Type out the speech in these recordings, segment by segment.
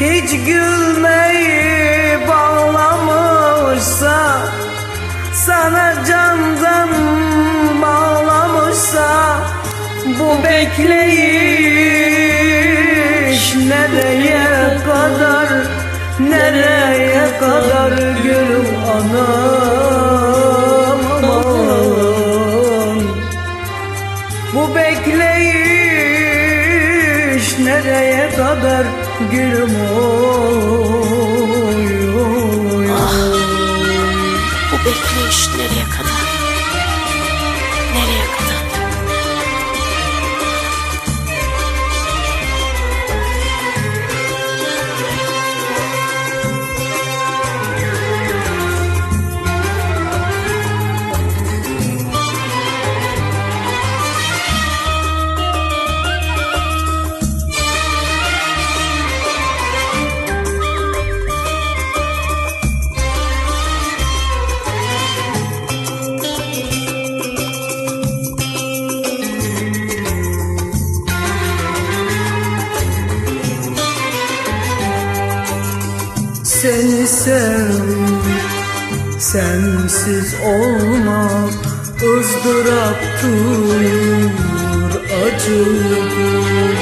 hiç gülmeyi bağlamışsa sana candan bağlamışsa bu bekleyiş nereye kadar nereye kadar gülüm anam bu bekleyiş nereye kadar gülüm oy, oy, oy. Bu bekleyiş nereye kadar? Seni sevdim Sensiz olmak ızdıraptır Acıdır.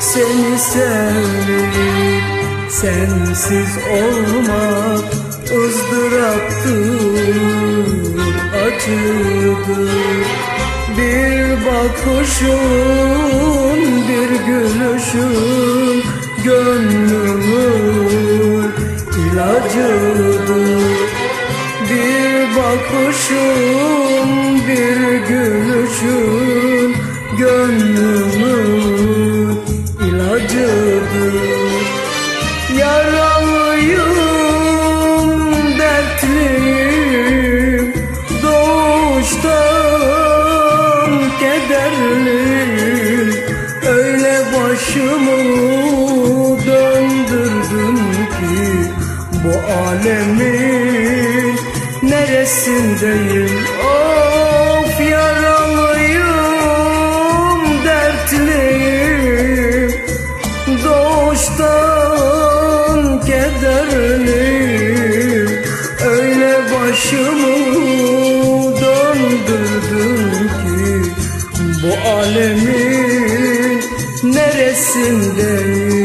Seni sevdim Sensiz olmak ızdıraptır Acıdır. Bir bakışın bir gülüşün Gönlümün ilacıdır Bir bakışın bir gülüşün neresindeyim Of yaralıyım, dertliyim. Doğuştan kederliyim. Öyle başımı döndürdün ki Bu alemin neresindeyim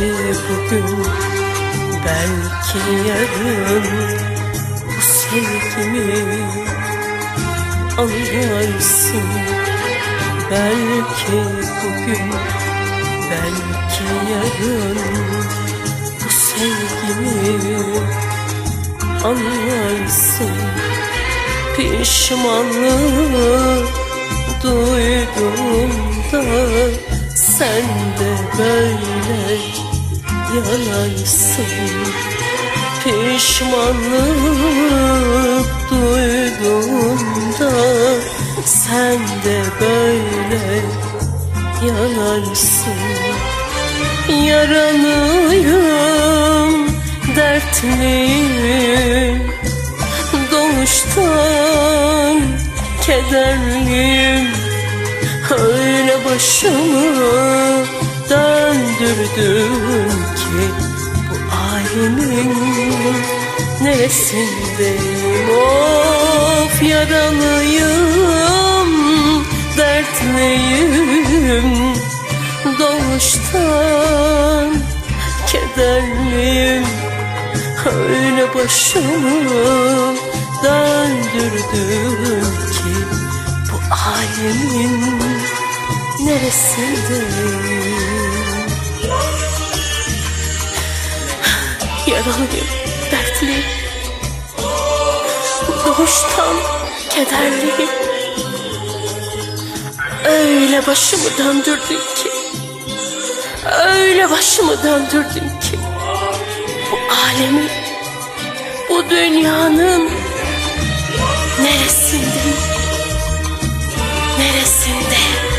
Belki bugün, belki yarın Bu sevgimi anlarsın. Belki bugün, belki yarın Bu sevgimi anlarsın. Pişmanlığı duyduğumda sen de böyle Pişmanlığı pişmanlık duyduğumda sen de böyle yanarsın. Yaralıyım, dertliyim. Doğuştan kederliyim. Öyle başımı döndürdüm ki Bu alemin neresindeyim Of yaralıyım, dertliyim. Doğuştan kederliyim. Öyle başımı döndürdüm ki Bu alemin neresindeyim Yaralıyım, dertliyim. Doğuştan kederliyim. Öyle başımı döndürdün ki. Öyle başımı döndürdün ki. Bu alemi, bu dünyanın neresindeyim? Neresinde?